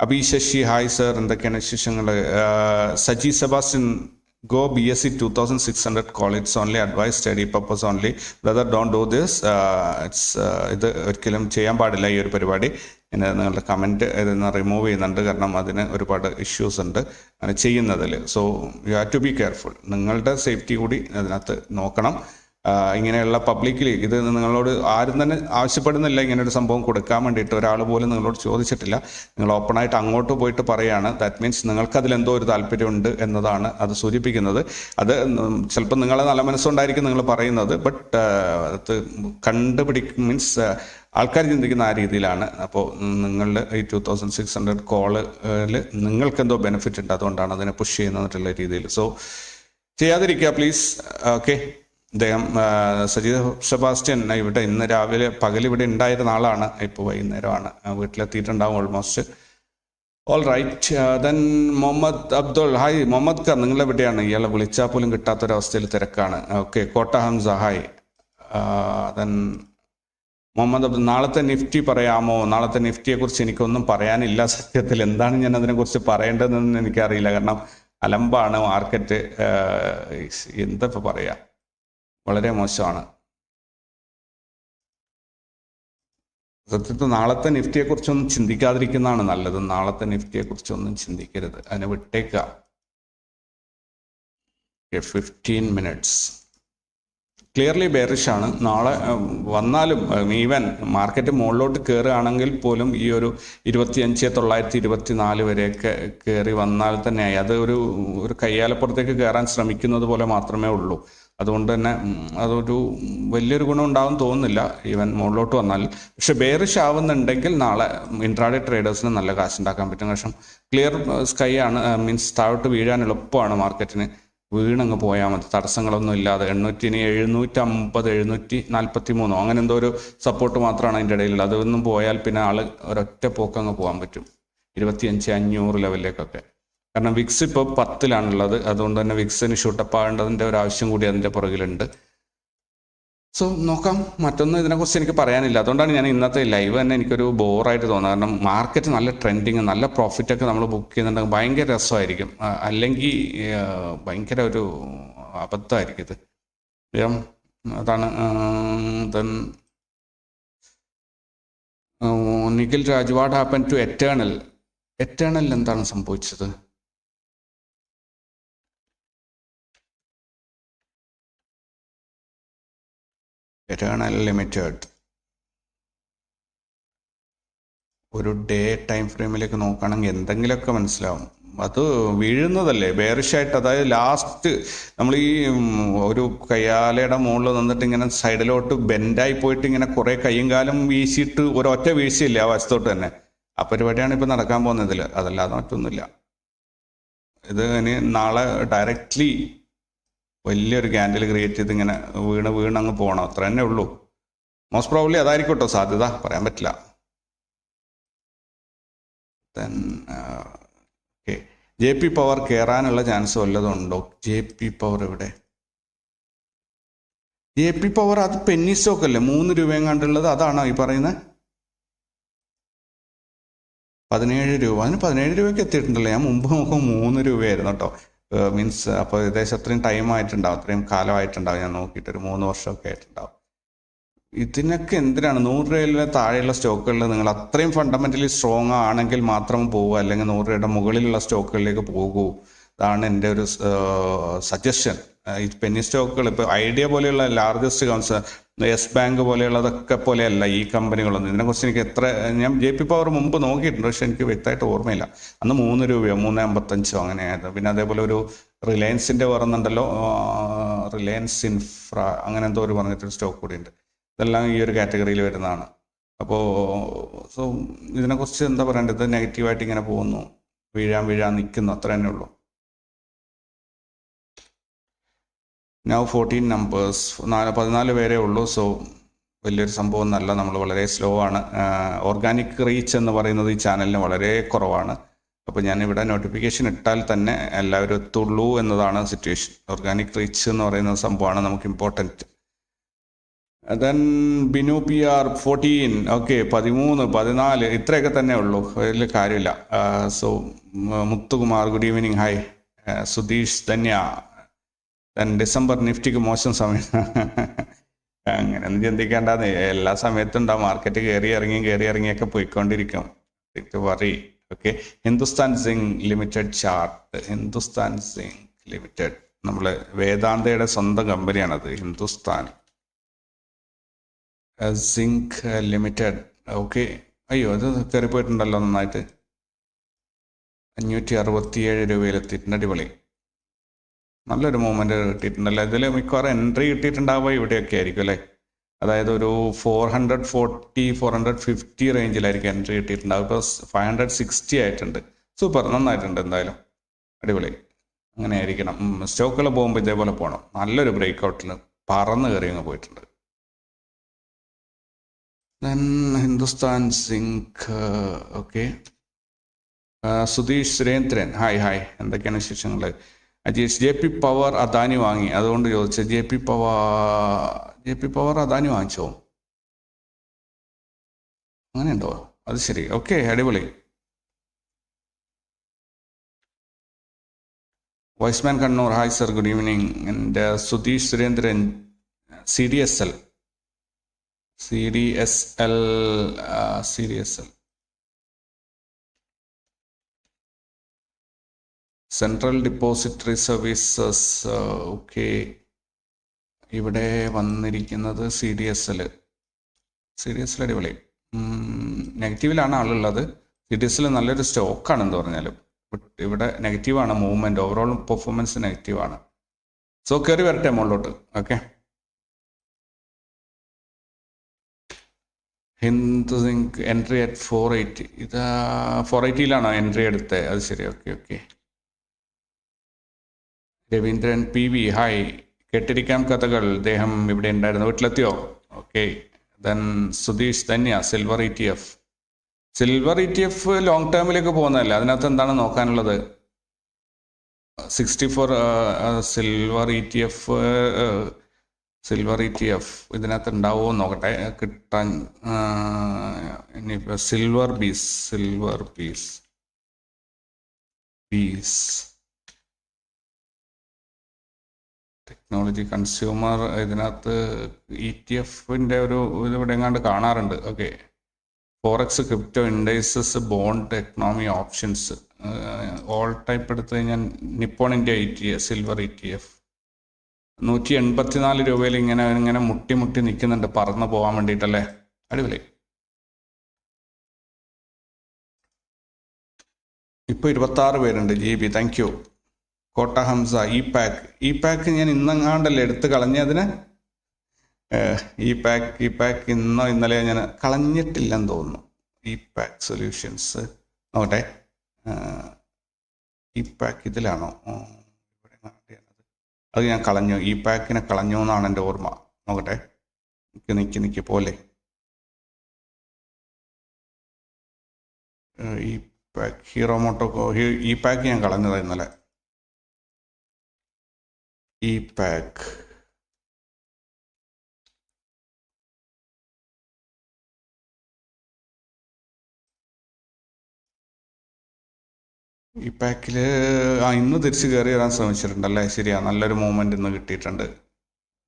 Abi Sasi hi sir. എന്തൊക്കെയാണ് വിശേഷങ്ങൾ Saji Sebastian go B S C two thousand six hundred call it's only advice study purpose only brother don't do this it's ഇത് ഒരിക്കലും ചെയ്യാൻ പാടില്ല ഈ ഒരു പരിപാടി. പിന്നെ നിങ്ങളുടെ കമന്റ് ഇതിന്ന് റിമൂവ് ചെയ്യുന്നുണ്ട്. കാരണം അതിന് ഒരുപാട് ഇഷ്യൂസ് ഉണ്ട്. അങ്ങനെ ചെയ്യുന്നതിൽ so you have to be careful നിങ്ങളുടെ സേഫ്റ്റി കൂടി അതിനകത്ത് നോക്കണം. ഇങ്ങനെയുള്ള പബ്ലിക്കലി ഇത് നിങ്ങളോട് ആരും തന്നെ ആവശ്യപ്പെടുന്നില്ല ഇങ്ങനെ ഒരു സംഭവം കൊടുക്കാൻ വേണ്ടിയിട്ട്. ഒരാൾ പോലും നിങ്ങളോട് ചോദിച്ചിട്ടില്ല. നിങ്ങൾ ഓപ്പണായിട്ട് അങ്ങോട്ട് പോയിട്ട് പറയുകയാണ് ദാറ്റ് മീൻസ് നിങ്ങൾക്ക് അതിലെന്തോ ഒരു താല്പര്യമുണ്ട് എന്നതാണ് അത് സൂചിപ്പിക്കുന്നത്. അത് ചിലപ്പോൾ നിങ്ങളെ നല്ല മനസ്സുണ്ടായിരിക്കും നിങ്ങൾ പറയുന്നത്. ബട്ട് അത് കണ്ടുപിടിക്കും മീൻസ് ആൾക്കാർ ചിന്തിക്കുന്ന ആ രീതിയിലാണ്. അപ്പോൾ നിങ്ങളുടെ ഈ ടു തൗസൻഡ് സിക്സ് ഹൺഡ്രഡ് കോളിൽ നിങ്ങൾക്ക് എന്തോ ബെനിഫിറ്റ് ഉണ്ട്. അതുകൊണ്ടാണ് അതിനെ പുഷ് ചെയ്യുന്നതിനുള്ള രീതിയിൽ. സോ ചെയ്യാതിരിക്കുക പ്ലീസ് ഓക്കെ അദ്ദേഹം സജീത സെബാസ്റ്റ്യൻ ഇവിടെ ഇന്ന് രാവിലെ പകൽ ഇവിടെ ഉണ്ടായിരുന്ന ആളാണ്. ഇപ്പോൾ വൈകുന്നേരമാണ്. വീട്ടിലെത്തിയിട്ടുണ്ടാവും almost all right then Muhammad Abdul hi Muhammad Khan നിങ്ങൾ എവിടെയാണ്? ഇയാളെ വിളിച്ചാൽ പോലും കിട്ടാത്തൊരവസ്ഥയിൽ തിരക്കാണ്. Okay Kotta Hamsa hi then Muhammad Abdul നാളത്തെ നിഫ്റ്റി പറയാമോ? നാളത്തെ നിഫ്റ്റിയെ കുറിച്ച് എനിക്കൊന്നും പറയാനില്ല സത്യത്തിൽ. എന്താണ് ഞാൻ അതിനെക്കുറിച്ച് പറയേണ്ടതെന്ന് എനിക്കറിയില്ല. കാരണം അലമ്പാണ് മാർക്കറ്റ്. എന്താ ഇപ്പൊ പറയാ? വളരെ മോശമാണ്. സത്യത്തിൽ നാളത്തെ നിഫ്റ്റിയെ കുറിച്ചൊന്നും ചിന്തിക്കാതിരിക്കുന്നതാണ് നല്ലത്. നാളത്തെ നിഫ്റ്റിയെ കുറിച്ചൊന്നും ചിന്തിക്കരുത്. അതിനെ വിട്ടേക്കുക. ഫിഫ്റ്റീൻ മിനിറ്റ്സ് ക്ലിയർലി ബെയറിഷ് ആണ്. നാളെ വന്നാലും ഈവൻ മാർക്കറ്റ് മുകളിലോട്ട് കയറുകയാണെങ്കിൽ പോലും ഈ ഒരു ഇരുപത്തിയഞ്ച് തൊള്ളായിരത്തി ഇരുപത്തി നാല് വരെയൊക്കെ കയറി വന്നാൽ തന്നെയായി. അത് ഒരു ഒരു കയ്യാലപ്പുറത്തേക്ക് കയറാൻ ശ്രമിക്കുന്നത് പോലെ മാത്രമേ ഉള്ളൂ. അതുകൊണ്ട് തന്നെ അതൊരു വലിയൊരു ഗുണം ഉണ്ടാവും തോന്നുന്നില്ല. ഈവൻ മുകളിലോട്ട് വന്നാൽ. പക്ഷെ ബേറിഷ് ആവുന്നുണ്ടെങ്കിൽ നാളെ ഇൻട്രാഡേ ട്രേഡേഴ്സിന് നല്ല കാശുണ്ടാക്കാൻ പറ്റും. കാരണം ക്ലിയർ സ്കൈ ആണ് മീൻസ് താഴോട്ട് വീഴാൻ എളുപ്പമാണ് മാർക്കറ്റിന് വീണങ്ങ് പോയാൽ മതി. തടസ്സങ്ങളൊന്നും ഇല്ലാതെ എണ്ണൂറ്റി ഇനി എഴുന്നൂറ്റി അമ്പത് എഴുന്നൂറ്റി നാൽപ്പത്തി മൂന്നോ അങ്ങനെ എന്തോ ഒരു സപ്പോർട്ട് മാത്രമാണ് അതിന്റെ ഇടയിലുള്ളത് അതൊന്നും പോയാൽ പിന്നെ ആൾ ഒരൊറ്റ പോക്കങ്ങ് പോകാൻ പറ്റും. ഇരുപത്തിയഞ്ച് അഞ്ഞൂറ് ലെവലിലേക്കൊക്കെ കാരണം വിക്സ് ഇപ്പോൾ പത്തിലാണുള്ളത്. അതുകൊണ്ട് തന്നെ വിക്സിന് ഷൂട്ടപ്പ് ആകേണ്ടതിന്റെ ഒരു ആവശ്യം കൂടി അതിന്റെ പുറകിലുണ്ട്. സോ നോക്കാം. മറ്റൊന്നും ഇതിനെക്കുറിച്ച് എനിക്ക് പറയാനില്ല. അതുകൊണ്ടാണ് ഞാൻ ഇന്നത്തെ ലൈവ് തന്നെ എനിക്കൊരു ബോറായിട്ട് തോന്നുന്നത്. കാരണം മാർക്കറ്റ് നല്ല ട്രെൻഡിങ് നല്ല പ്രോഫിറ്റ് ഒക്കെ നമ്മൾ ബുക്ക് ചെയ്യുന്നുണ്ടെങ്കിൽ ഭയങ്കര രസമായിരിക്കും. അല്ലെങ്കിൽ ഭയങ്കര ഒരു അബദ്ധമായിരിക്കും ഇത്. അതാണ് then Nikhil Raj what happen to Eternal Eternal എന്താണ് സംഭവിച്ചത്? എറ്റേണൽ ലിമിറ്റഡ് ഒരു ഡേ ടൈം ഫ്രെയിമിലേക്ക് നോക്കുകയാണെങ്കിൽ എന്തെങ്കിലുമൊക്കെ മനസ്സിലാവും. അത് വീഴുന്നതല്ലേ? ബേറിഷായിട്ട് അതായത് ലാസ്റ്റ് നമ്മൾ ഈ ഒരു കയ്യാലയുടെ മുകളിൽ നിന്നിട്ട് ഇങ്ങനെ സൈഡിലോട്ട് ബെൻഡായി പോയിട്ട് ഇങ്ങനെ കുറെ കൈയും കാലും വീശിയിട്ട് ഒരൊറ്റ വീഴ്ചയില്ല ആ വശത്തോട്ട് തന്നെ? ആ പരിപാടിയാണ് ഇപ്പം നടക്കാൻ പോകുന്നതിൽ അതല്ലാതെ മറ്റൊന്നുമില്ല. ഇത് ഇനി നാളെ ഡയറക്റ്റ്ലി വലിയൊരു ക്യാൻഡിൽ ക്രിയേറ്റ് ചെയ്ത് ഇങ്ങനെ വീണ് വീണ് അങ്ങ് പോകണം അത്ര തന്നെ ഉള്ളൂ. മോസ്റ്റ് പ്രോബ്ലി അതായിരിക്കും കേട്ടോ സാധ്യത. പറയാൻ പറ്റില്ല. ജെ പി പവർ കയറാനുള്ള ചാൻസ് വല്ലതും ഉണ്ടോ ജെ പി പവർ എവിടെ? ജെ പി പവർ അത് പെന്നി സ്റ്റോക്ക് അല്ലേ? മൂന്ന് രൂപയും കണ്ടുള്ളത് അതാണോ ഈ പറയുന്നത് പതിനേഴ് രൂപ. അതിന് പതിനേഴ് രൂപയ്ക്ക് എത്തിയിട്ടുണ്ടല്ലോ. ഞാൻ മുമ്പ് നോക്കുമ്പോൾ മൂന്ന് രൂപയായിരുന്നു കേട്ടോ. മീൻസ് അപ്പോൾ ഏകദേശം അത്രയും ടൈം ആയിട്ടുണ്ടാവും അത്രയും കാലമായിട്ടുണ്ടാവും ഞാൻ നോക്കിയിട്ട്. ഒരു മൂന്ന് വർഷമൊക്കെ ആയിട്ടുണ്ടാവും. ഇതിനൊക്കെ എന്തിനാണ്? നൂറ് രൂപയിലെ താഴെയുള്ള സ്റ്റോക്കുകളിൽ നിങ്ങൾ അത്രയും ഫണ്ടമെന്റലി സ്ട്രോങ് ആണെങ്കിൽ മാത്രം പോവുക അല്ലെങ്കിൽ നൂറ് രൂപയുടെ മുകളിലുള്ള സ്റ്റോക്കുകളിലേക്ക് പോകൂ. ഇതാണ് എന്റെ ഒരു സജഷൻ ഈ പെന്നി സ്റ്റോക്കുകൾ ഇപ്പോൾ ഐഡിയ പോലെയുള്ള ലാർജസ്റ്റ് കൗൺസ് യെസ് ബാങ്ക് പോലെയുള്ളതൊക്കെ പോലെയല്ല ഈ കമ്പനികളൊന്നും. ഇതിനെക്കുറിച്ച് എനിക്ക് എത്ര ഞാൻ ജെ പി പവർ മുമ്പ് നോക്കിയിട്ടുണ്ട് പക്ഷെ എനിക്ക് വ്യക്തമായിട്ട് ഓർമ്മയില്ല. അന്ന് മൂന്ന് രൂപയോ മൂന്ന് അമ്പത്തഞ്ചോ അങ്ങനെയായത് പിന്നെ അതേപോലെ ഒരു റിലയൻസിന്റെ പറയുന്നുണ്ടല്ലോ റിലയൻസ് ഇൻഫ്ര അങ്ങനെ എന്തോ ഒരു പറഞ്ഞിട്ടൊരു സ്റ്റോക്ക് കൂടി ഉണ്ട്. ഇതെല്ലാം ഈ ഒരു കാറ്റഗറിയിൽ വരുന്നതാണ്. അപ്പോൾ സോ ഇതിനെക്കുറിച്ച് എന്താ പറയേണ്ടത്? നെഗറ്റീവായിട്ട് ഇങ്ങനെ പോകുന്നു. വീഴാൻ വീഴാൻ നിൽക്കുന്നു. അത്ര തന്നെ ഉള്ളൂ. നൗ ഫോർട്ടീൻ നമ്പേഴ്സ് നാല് പതിനാല് പേരേ ഉള്ളൂ. സോ വലിയൊരു സംഭവം നല്ല നമ്മൾ വളരെ സ്ലോ ആണ്. ഓർഗാനിക് റീച്ച് എന്ന് പറയുന്നത് ഈ ചാനലിന് വളരെ കുറവാണ്. അപ്പോൾ ഞാനിവിടെ നോട്ടിഫിക്കേഷൻ ഇട്ടാൽ തന്നെ എല്ലാവരും എത്തുള്ളൂ എന്നതാണ് സിറ്റുവേഷൻ ഓർഗാനിക് റീച്ച് എന്ന് പറയുന്ന സംഭവമാണ് നമുക്ക് important then Binu P R fourteen okay പതിമൂന്ന് പതിനാല് ഇത്രയൊക്കെ തന്നെ ഉള്ളൂ. വലിയ കാര്യമില്ല. So Muthukumar good evening hi Sudheesh Dhanya. December നിഫ്റ്റിക്ക് മോശം സമയം. അങ്ങനെയൊന്നും ചിന്തിക്കേണ്ടത് എല്ലാ സമയത്തും ഉണ്ടാവും. മാർക്കറ്റ് കയറി ഇറങ്ങി കയറി ഇറങ്ങിയൊക്കെ പോയിക്കൊണ്ടിരിക്കും. Worry okay Hindustan Zinc limited chart. Hindustan Zinc limited. നമ്മൾ വേദാന്തയുടെ സ്വന്തം കമ്പനിയാണത് ഹിന്ദുസ്ഥാൻ. സിങ്ക് ലിമിറ്റഡ് ഓക്കെ അയ്യോ അത് കയറി പോയിട്ടുണ്ടല്ലോ നന്നായിട്ട്. അഞ്ഞൂറ്റി അറുപത്തിയേഴ് രൂപയിലെത്തിയിട്ടുണ്ട് അടിപൊളി. നല്ലൊരു മൂവ്മെന്റ് കിട്ടിയിട്ടുണ്ടല്ലോ? ഇതിൽ മിക്കവാറും എൻട്രി കിട്ടിയിട്ടുണ്ടാവുക ഇവിടെയൊക്കെ ആയിരിക്കും അല്ലേ? അതായത് ഒരു four hundred forty four hundred fifty റേഞ്ചിലായിരിക്കും entry കിട്ടിയിട്ടുണ്ടാവും ഇപ്പോൾ ഫൈവ് ഹൺഡ്രഡ് സിക്സ്റ്റി ആയിട്ടുണ്ട്. സൂപ്പർ നന്നായിട്ടുണ്ട് എന്തായാലും. അടിപൊളി. അങ്ങനെ ആയിരിക്കണം സ്റ്റോക്കുകൾ പോകുമ്പോൾ ഇതേപോലെ പോകണം നല്ലൊരു ബ്രേക്ക് ഔട്ടിൽ പറന്ന് കയറി അങ്ങ് പോയിട്ടുണ്ട്. Then Hindustan zinc okay Sudheesh Surendran hi hi എന്തൊക്കെയാണ് വിശേഷങ്ങൾ Ajeesh J P power Adani വാങ്ങി. അതുകൊണ്ട് ചോദിച്ചത് J P power J P power Adani വാങ്ങിച്ചോ? അങ്ങനെയുണ്ടോ? അത് ശരി. ഓക്കെ അടിപൊളി. Wiseman Kannur. Hi sir good evening. എന്റെ Sudheesh Surendran C D S L. C D S L C D S L. Central depository services okay ഇവിടെ വന്നിരിക്കുന്നത് C D S L C D S L അടിപൊളി. നെഗറ്റീവിലാണ് ആളുള്ളത്. C D S L നല്ലൊരു സ്റ്റോക്കാണെന്ന് പറഞ്ഞാലും. ഇവിടെ നെഗറ്റീവാണ് മൂവ്മെന്റ് ഓവറോൾ പെർഫോമൻസ് നെഗറ്റീവാണ്. സോ കയറി വരട്ടെ മുകളിലോട്ട്. Okay Hindu Zinc entry at four eighty ഇത് ഫോർ എയ്റ്റിയിലാണോ എൻട്രി എടുത്തത് അത് ശരി. Okay okay Raveendran P V hi കേട്ടിരിക്കാം കഥകൾ. അദ്ദേഹം ഇവിടെ ഉണ്ടായിരുന്നു. വീട്ടിലെത്തിയോ? Okay then Sudheesh Dhanya silver E T F silver E T F long ടേമിലേക്ക് പോകുന്നതല്ലേ? അതിനകത്ത് എന്താണ് നോക്കാനുള്ളത്? Sixty four silver E T F silver E T F ഇതിനകത്ത് ഉണ്ടാവുമോ നോക്കട്ടെ. കിട്ടാൻ ഇനിയിപ്പോൾ silver bees silver bees bees technology consumer ഇതിനകത്ത് ഇ ടി എഫിന്റെ ഒരു ഇതിവിടെ എങ്ങാണ്ട് കാണാറുണ്ട്. Okay forex crypto indices bond economy options all type എടുത്തു കഴിഞ്ഞാൽ Nippon India E T F silver E T F നൂറ്റി എൺപത്തിനാല് രൂപയിൽ ഇങ്ങനെ ഇങ്ങനെ മുട്ടി മുട്ടി നിൽക്കുന്നുണ്ട്. പറന്ന് പോകാൻ വേണ്ടിയിട്ടല്ലേ? അടിപൊളി. ഇപ്പോൾ ഇരുപത്തി ആറ് പേരുണ്ട്. G B thank you Kotta Hamsa E pack E pack ഞാൻ ഇന്നങ്ങാണ്ടല്ലേ എടുത്ത് കളഞ്ഞതിന് ഈ പാക്ക് ഈ പാക്ക് ഇന്നോ ഇന്നലെയോ ഞാൻ കളഞ്ഞിട്ടില്ലെന്ന് തോന്നുന്നു. ഈ പാക്ക് സൊല്യൂഷൻസ് നോക്കട്ടെ. ഈ പാക്ക് ഇതിലാണോ? അത് ഞാൻ കളഞ്ഞു. ഈ പാക്കിനെ കളഞ്ഞു എന്നാണ് എന്റെ ഓർമ്മ. നോക്കട്ടെ. നിൽക്കി നിൽക്കി നിൽക്കി പോലെ. E pack Hero Moto E pack ഞാൻ കളഞ്ഞതാണ് ഇന്നലെ. പാക്ക്. ഈ പാക്കിൽ ആ ഇന്ന് തിരിച്ച് കയറി വരാൻ ശ്രമിച്ചിട്ടുണ്ടല്ലേ ശരിയാ നല്ലൊരു മൂവ്മെന്റ് ഇന്ന് കിട്ടിയിട്ടുണ്ട്.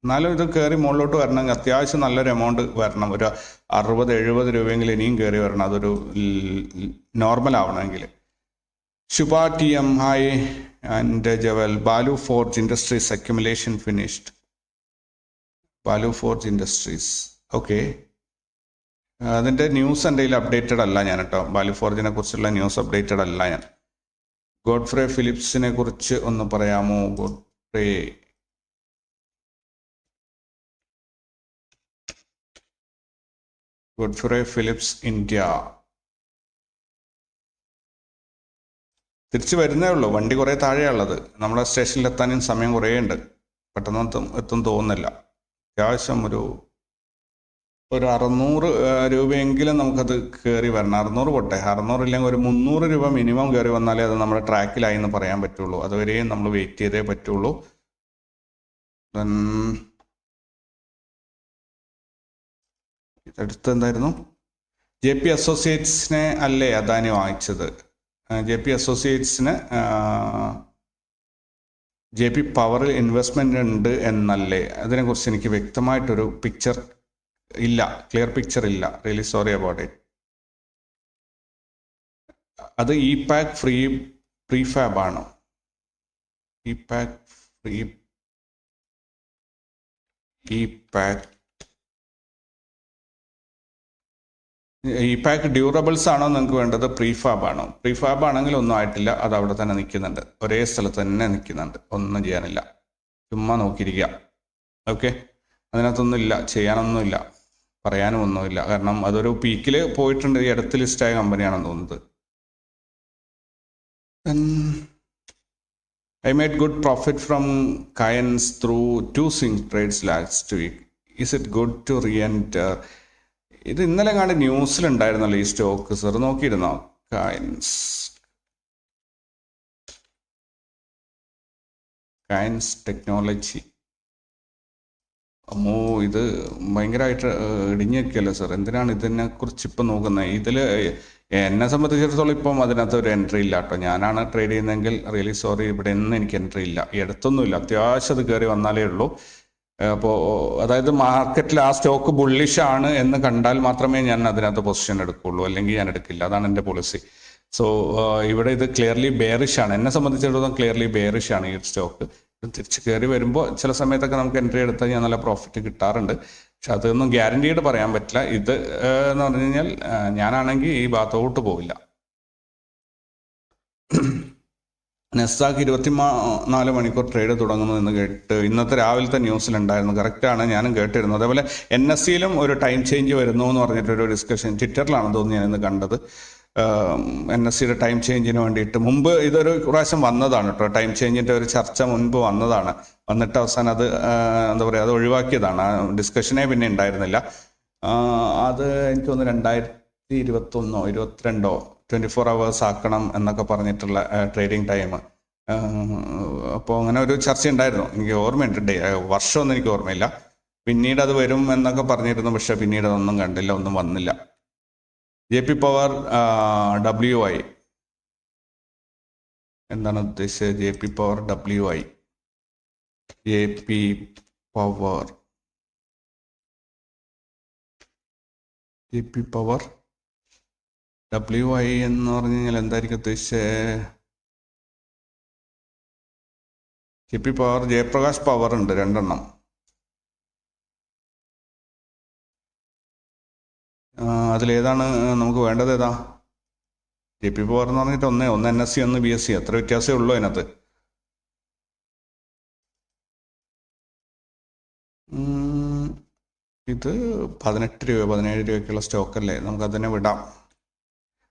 എന്നാലും ഇത് കയറി മുകളിലോട്ട് വരണമെങ്കിൽ അത്യാവശ്യം നല്ലൊരു എമൗണ്ട് വരണം. ഒരു അറുപത് എഴുപത് രൂപയെങ്കിലും ഇനിയും കയറി വരണം. അതൊരു നോർമൽ ആവണമെങ്കിൽ hi and jewel. Balu Forge Industries accumulation finished. Balu Forge Industries. Okay. അതിന്റെ ന്യൂസ് എന്റെ അപ്ഡേറ്റഡ് അല്ല ഞാൻ കേട്ടോ. ബാലു ഫോർജിനെ കുറിച്ചുള്ള ന്യൂസ് അപ്ഡേറ്റഡ് അല്ല ഞാൻ. ഗോഡ്ഫ്രേ ഫിലിപ്സിനെ കുറിച്ച് ഒന്ന് പറയാമോ? ഗോഡ്ഫ്രേ. Godfrey Philips India. തിരിച്ചു വരുന്നേ ഉള്ളൂ. വണ്ടി കുറേ താഴെയുള്ളത് നമ്മളെ സ്റ്റേഷനിൽ എത്താനും സമയം കുറേ ഉണ്ട്. പെട്ടെന്ന് എത്തും തോന്നുന്നില്ല. അത്യാവശ്യം ഒരു ഒരു അറുന്നൂറ് രൂപയെങ്കിലും നമുക്കത് കയറി വരണം. അറുന്നൂറ് പോട്ടെ. അറുന്നൂറ് ഇല്ലെങ്കിൽ ഒരു മുന്നൂറ് രൂപ മിനിമം കയറി വന്നാലേ അത് നമ്മുടെ ട്രാക്കിലായി എന്ന് പറയാൻ പറ്റുള്ളൂ. അതുവരെയും നമ്മൾ വെയിറ്റ് ചെയ്തേ പറ്റുള്ളൂ. ഇതടുത്ത് എന്തായിരുന്നു? ജെ പി അസോസിയേറ്റ്സിനെ അല്ലേ അദാനി വാങ്ങിച്ചത്? ജെ പി അസോസിയേറ്റ്സിന് ജെ പി പവറിൽ ഇൻവെസ്റ്റ്മെന്റ് ഉണ്ട് എന്നല്ലേ? അതിനെക്കുറിച്ച് എനിക്ക് വ്യക്തമായിട്ടൊരു പിക്ചർ ഇല്ല ക്ലിയർ പിക്ചർ ഇല്ല. റിയലി സോറി അബൌട്ട് ഇറ്റ് അത് E pack free pre fab ആണ്? E pack free E pack E pack durables ആണോ നിങ്ങൾക്ക് വേണ്ടത് പ്രീഫാബ് ആണോ? പ്രീഫാബ് ആണെങ്കിൽ ഒന്നും ആയിട്ടില്ല. അത് അവിടെ തന്നെ നിൽക്കുന്നുണ്ട്. ഒരേ സ്ഥലത്ത് തന്നെ നിൽക്കുന്നുണ്ട്. ഒന്നും ചെയ്യാനില്ല. ചുമ്മാ നോക്കിയിരിക്കുക. ഓക്കെ? അതിനകത്തൊന്നും ഇല്ല ചെയ്യാനൊന്നുമില്ല. പറയാനും ഒന്നുമില്ല കാരണം അതൊരു പീക്കിൽ പോയിട്ടുണ്ട്. ഈ അടുത്ത് ലിസ്റ്റായ കമ്പനിയാണെന്ന് തോന്നുന്നത്. I made good profit from Kaynes through two swing trades last week is it good to reenter ഇത് ഇന്നലെ കണ്ട് ന്യൂസിലുണ്ടായിരുന്നല്ലോ ഈ സ്റ്റോക്ക്. സർ നോക്കിയിരുന്നോ? കൈൻസ് കൈൻസ് ടെക്നോളജി അമ്മോ ഇത് ഭയങ്കരമായിട്ട് ഇടിഞ്ഞൊക്കെയല്ലേ സാർ? എന്തിനാണ് ഇതിനെ കുറിച്ച് ഇപ്പം നോക്കുന്നത്? ഇതിൽ എന്നെ സംബന്ധിച്ചിടത്തോളം ഇപ്പം അതിനകത്ത് ഒരു എൻട്രി ഇല്ല കേട്ടോ. ഞാനാണ് ട്രേഡ് ചെയ്യുന്നതെങ്കിൽ റിയലി സോറി ഇവിടെ ഒന്നും എനിക്ക് എൻട്രി ഇല്ല. ഇടത്തൊന്നുമില്ല അത്യാവശ്യം അത് കയറി വന്നാലേ ഉള്ളൂ. അപ്പോൾ അതായത് മാർക്കറ്റിൽ ആ സ്റ്റോക്ക് ബുള്ളിഷ് ആണ് എന്ന് കണ്ടാൽ മാത്രമേ ഞാൻ അതിനകത്ത് പൊസിഷൻ എടുക്കുള്ളൂ. അല്ലെങ്കിൽ ഞാൻ എടുക്കില്ല. അതാണ് എന്റെ പോളിസി സോ ഇവിടെ ഇത് ക്ലിയർലി ബെയറിഷ് ആണ്. എന്നെ സംബന്ധിച്ചിടത്തോളം ക്ലിയർലി ബെയറിഷ് ആണ് ഈ സ്റ്റോക്ക്. തിരിച്ച് കയറി വരുമ്പോൾ ചില സമയത്തൊക്കെ നമുക്ക് എൻട്രി എടുത്താൽ ഞാൻ നല്ല പ്രോഫിറ്റ് കിട്ടാറുണ്ട്. പക്ഷെ അതൊന്നും ഗ്യാരണ്ടീഡ് പറയാൻ പറ്റില്ല. ഇത് എന്ന് പറഞ്ഞു കഴിഞ്ഞാൽ ഞാനാണെങ്കിൽ ഈ ഭാഗത്തോട്ട് പോവില്ല. നെസ്സാക്ക് ഇരുപത്തി നാല് മണിക്കൂർ ട്രേഡ് തുടങ്ങുന്നു എന്ന് കേട്ട് ഇന്നത്തെ രാവിലത്തെ ന്യൂസിലുണ്ടായിരുന്നു. കറക്റ്റാണ് ഞാനും കേട്ടിരുന്നു അതേപോലെ എൻ എസ് സിയിലും ഒരു ടൈം ചേഞ്ച് വരുന്നു എന്ന് പറഞ്ഞിട്ടൊരു ഡിസ്കഷൻ ട്വിറ്ററിലാണ് തോന്നുന്നു ഞാനിന്ന് കണ്ടത്. എൻ എസ് സിയുടെ ടൈം ചേഞ്ചിന് വേണ്ടിയിട്ട്. മുമ്പ് ഇതൊരു പ്രാവശ്യം വന്നതാണ് കേട്ടോ ടൈം ചേഞ്ചിന്റെ ഒരു ചർച്ച മുൻപ് വന്നതാണ്. വന്നിട്ട് അവസാനം അത് എന്താ പറയുക അത് ഒഴിവാക്കിയതാണ്. ഡിസ്കഷനേ പിന്നെ ഉണ്ടായിരുന്നില്ല. അത് എനിക്ക് തോന്നുന്നു രണ്ടായിരത്തി ഇരുപത്തൊന്നോ ഇരുപത്തിരണ്ടോ ട്വന്റി ഫോർ അവേഴ്സ് ആക്കണം എന്നൊക്കെ പറഞ്ഞിട്ടുള്ള ട്രേഡിംഗ് ടൈം അപ്പോൾ അങ്ങനെ ഒരു ചർച്ച ഉണ്ടായിരുന്നു എനിക്ക് ഓർമ്മയുണ്ട്. ഡേ വർഷമൊന്നും എനിക്ക് ഓർമ്മയില്ല. പിന്നീട് അത് വരും എന്നൊക്കെ പറഞ്ഞിരുന്നു പക്ഷെ പിന്നീട് അതൊന്നും കണ്ടില്ല ഒന്നും വന്നില്ല. J P power W I എന്താണ് ഉദ്ദേശിച്ചത്? J P power W I J P power. J P power W I എന്ന് പറഞ്ഞു കഴിഞ്ഞാൽ എന്തായിരിക്കും ഉദ്ദേശിച്ചേ? K P power Jayaprakash power ഉണ്ട് രണ്ടെണ്ണം. അതിലേതാണ് നമുക്ക് വേണ്ടത് ഏതാ? ജെ പി പവർ എന്ന് പറഞ്ഞിട്ട് ഒന്നേ ഒന്ന് എൻ എസ് സി ഒന്ന് ബി എസ് സി അത്ര വ്യത്യാസമേ ഉള്ളൂ അതിനകത്ത്. ഇത് പതിനെട്ട് രൂപ പതിനേഴ് രൂപയ്ക്കുള്ള സ്റ്റോക്കല്ലേ? നമുക്കത് തന്നെ വിടാം.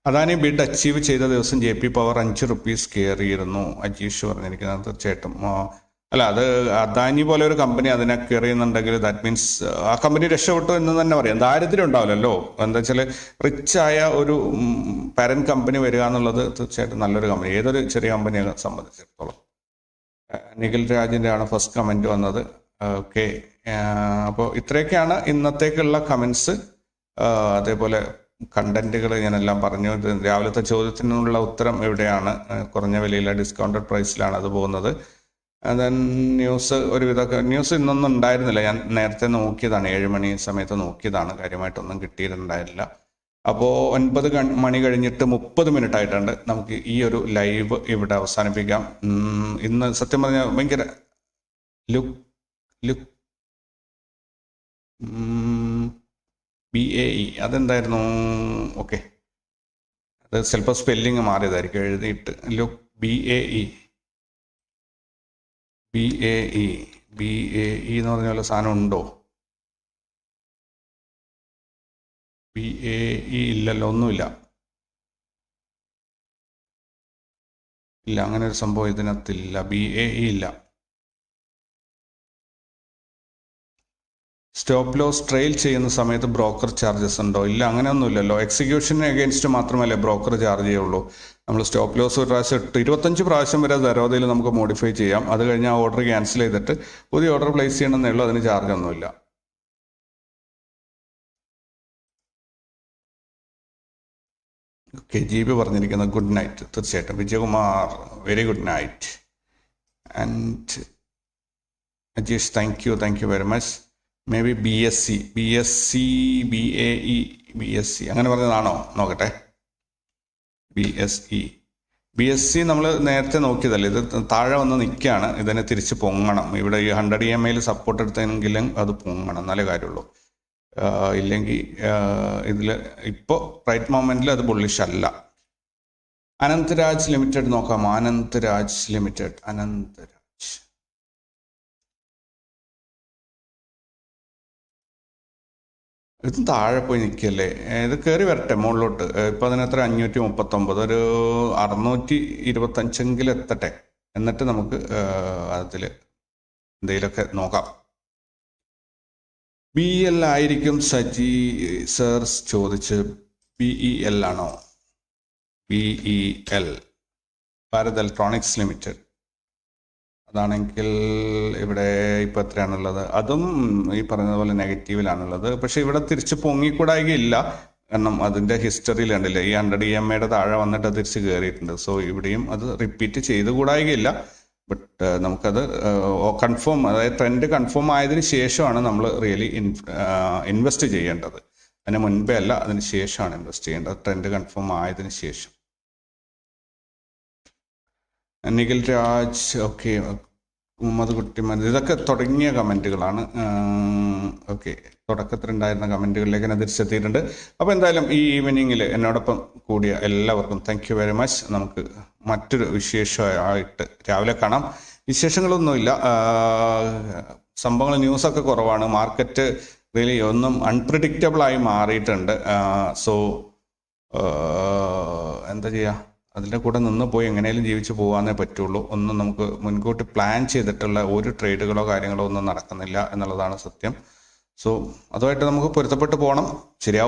അദാനി ബിഡ് അച്ചീവ് ചെയ്ത ദിവസം ജെ പി പവർ അഞ്ച് റുപ്പീസ് കയറിയിരുന്നു. അജീഷ് പറഞ്ഞിരിക്കുന്നത് തീർച്ചയായിട്ടും. അല്ല അത് അദാനി പോലെ ഒരു കമ്പനി അതിനെ കയറിയുന്നുണ്ടെങ്കിൽ ദാറ്റ് മീൻസ് ആ കമ്പനി രക്ഷപ്പെട്ടു എന്ന് തന്നെ പറയാം. ദാരിദ്ര്യം ഉണ്ടാവില്ലല്ലോ. എന്താ വെച്ചാൽ റിച്ച് ആയ ഒരു പാരൻ കമ്പനി വരിക എന്നുള്ളത് തീർച്ചയായിട്ടും നല്ലൊരു കമ്പനി ഏതൊരു ചെറിയ കമ്പനിയെ സംബന്ധിച്ചിടത്തോളം. നിഖിൽ രാജിന്റെ ആണ് ഫസ്റ്റ് കമന്റ് വന്നത്. ഓക്കെ അപ്പോൾ ഇത്രയൊക്കെയാണ് ഇന്നത്തേക്കുള്ള കമൻസ് അതേപോലെ കണ്ടന്റുകൾ ഞാനെല്ലാം പറഞ്ഞു. രാവിലത്തെ ചോദ്യത്തിനുള്ള ഉത്തരം എവിടെയാണ്? കുറഞ്ഞ വിലയിലെ ഡിസ്കൗണ്ടഡ് പ്രൈസിലാണ് അത് പോകുന്നത്. ദെൻ ന്യൂസ് ഒരുവിധമൊക്കെ ന്യൂസ് ഇന്നൊന്നും ഉണ്ടായിരുന്നില്ല. ഞാൻ നേരത്തെ നോക്കിയതാണ്. ഏഴ് മണി സമയത്ത് നോക്കിയതാണ്. കാര്യമായിട്ടൊന്നും കിട്ടിയിട്ടുണ്ടായിരുന്നില്ല അപ്പോൾ ഒൻപത് മണി കഴിഞ്ഞിട്ട് മുപ്പത് മിനിറ്റ് ആയിട്ടുണ്ട് നമുക്ക് ഈ ഒരു ലൈവ് ഇവിടെ അവസാനിപ്പിക്കാം. ഇന്ന് സത്യം പറഞ്ഞാൽ ഭയങ്കര look look B A E അതെന്തായിരുന്നു? Okay അത് ചിലപ്പോൾ സ്പെല്ലിങ് മാറിയതായിരിക്കും. എഴുതിയിട്ട്. Look B A E B A E B A E എന്ന് പറഞ്ഞ പോലെ സാധനം ഉണ്ടോ? ബി എ ഇ ഇല്ലല്ലോ ഒന്നുമില്ല. ഇല്ല അങ്ങനെ ഒരു സംഭവം ഇതിനകത്തില്ല. ബി എ ഇ ഇല്ല. സ്റ്റോപ്പ് ലോസ് ട്രെയിൽ ചെയ്യുന്ന സമയത്ത് ബ്രോക്കർ ചാർജസ് ഉണ്ടോ? ഇല്ല അങ്ങനെയൊന്നുമില്ലല്ലോ. എക്സിക്യൂഷന് അഗേൻസ്റ്റ് മാത്രമല്ലേ ബ്രോക്കർ ചാർജ് ചെയ്യുള്ളൂ? നമ്മൾ സ്റ്റോപ്പ് ലോസ് ഒരു പ്രാവശ്യം ഇട്ട് ഇരുപത്തഞ്ച് പ്രാവശ്യം വരെ ദരോദയിൽ നമുക്ക് മോഡിഫൈ ചെയ്യാം. അത് കഴിഞ്ഞ് ആ ഓർഡർ ക്യാൻസൽ ചെയ്തിട്ട് പുതിയ ഓർഡർ പ്ലേസ് ചെയ്യണമെന്നേ ഉള്ളൂ അതിന് ചാർജ് ഒന്നുമില്ല. ഓക്കെ ജി ബി പറഞ്ഞിരിക്കുന്നത് ഗുഡ് നൈറ്റ് തീർച്ചയായിട്ടും. Vijayakumar very good night and Ajeesh thank you thank you very much may be B S C B S C B A E B S C അങ്ങനെ പറഞ്ഞതാണോ? നോക്കട്ടെ. B S E B S C നമ്മൾ നേരത്തെ നോക്കിയതല്ലേ? ഇത് താഴെ വന്ന് നിൽക്കുകയാണ്. ഇതിനെ തിരിച്ച് പൊങ്ങണം. ഇവിടെ ഈ ഹൺഡ്രഡ് ഇ എം ഐയിൽ സപ്പോർട്ട് എടുത്തെങ്കിലും അത് പൊങ്ങണം. എന്നാലേ കാര്യമുള്ളൂ. ഇല്ലെങ്കിൽ ഇതിൽ ഇപ്പോൾ റൈറ്റ് മൊമെന്റിൽ അത് ബുള്ളിഷ് അല്ല. അനന്തരാജ് ലിമിറ്റഡ് നോക്കാം. അനന്തരാജ് ലിമിറ്റഡ്. അനന്തരാജ്. ഇത് താഴെ പോയി നിൽക്കല്ലേ? ഇത് കയറി വരട്ടെ മുകളിലോട്ട്. ഇപ്പം അതിനെത്ര അഞ്ഞൂറ്റി മുപ്പത്തൊമ്പത് ഒരു അറുന്നൂറ്റി ഇരുപത്തഞ്ചെങ്കിലും എത്തട്ടെ എന്നിട്ട് നമുക്ക് അതിൽ എന്തെങ്കിലുമൊക്കെ നോക്കാം. ബി എൽ ആയിരിക്കും സജി സർ ചോദിച്ച് ബി ഇ എൽ ആണോ? B E L Bharat electronics limited. അതാണെങ്കിൽ ഇവിടെ ഇപ്പം എത്രയാണുള്ളത്? അതും ഈ പറഞ്ഞതുപോലെ നെഗറ്റീവിലാണുള്ളത്. പക്ഷെ ഇവിടെ തിരിച്ച് പൊങ്ങിക്കൂടായികയില്ല. കാരണം അതിന്റെ ഹിസ്റ്ററിയിൽ കണ്ടില്ലേ? ഈ ഹൺഡ്രഡ് ഇ എം ഐയുടെ താഴെ വന്നിട്ട് തിരിച്ച് കയറിയിട്ടുണ്ട് സോ ഇവിടെയും അത് റിപ്പീറ്റ് ചെയ്ത് കൂടായികയില്ല ബട്ട് നമുക്കത് കൺഫേം അതായത് ട്രെൻഡ് കൺഫേം ആയതിനു ശേഷമാണ് നമ്മൾ റിയലി ഇൻവെസ്റ്റ് ചെയ്യേണ്ടത്. അതിന് മുൻപേ അല്ല അതിന് ശേഷമാണ് ഇൻവെസ്റ്റ് ചെയ്യേണ്ടത്. ട്രെൻഡ് കൺഫേം ആയതിനു ശേഷം. നിഖിൽ രാജ് ഓക്കെ മുഹമ്മദ് കുട്ടിമൻ ഇതൊക്കെ തുടങ്ങിയ കമന്റുകളാണ് ഓക്കെ. തുടക്കത്തിലുണ്ടായിരുന്ന കമന്റുകളിലേക്ക് ഞാൻ തിരിച്ചെത്തിയിട്ടുണ്ട്. അപ്പോൾ എന്തായാലും ഈ ഈവനിങ്ങിൽ എന്നോടൊപ്പം കൂടിയ എല്ലാവർക്കും താങ്ക് വെരി മച്ച് നമുക്ക് മറ്റൊരു വിശേഷമായിട്ട് രാവിലെ കാണാം. വിശേഷങ്ങളൊന്നുമില്ല. സംഭവങ്ങൾ ന്യൂസൊക്കെ കുറവാണ്. മാർക്കറ്റ് റിയലി ഒന്നും അൺപ്രഡിക്റ്റബിൾ ആയി മാറിയിട്ടുണ്ട്. സോ എന്താ ചെയ്യുക അതിന്റെ കൂടെ നിന്ന് പോയി എങ്ങനെയും ജീവിച്ച് പോകാനേ പറ്റുള്ളൂ. ഒന്നും നമുക്ക് മുൻകൂട്ടി പ്ലാൻ ചെയ്തിട്ടുള്ള ഒരു ട്രേഡുകളോ കാര്യങ്ങളോ ഒന്നും നടക്കുന്നില്ല എന്നുള്ളതാണ് സത്യം. സോ അതുമായിട്ട് നമുക്ക് പൊരുത്തപ്പെട്ട് പോകണം ശരിയാവും.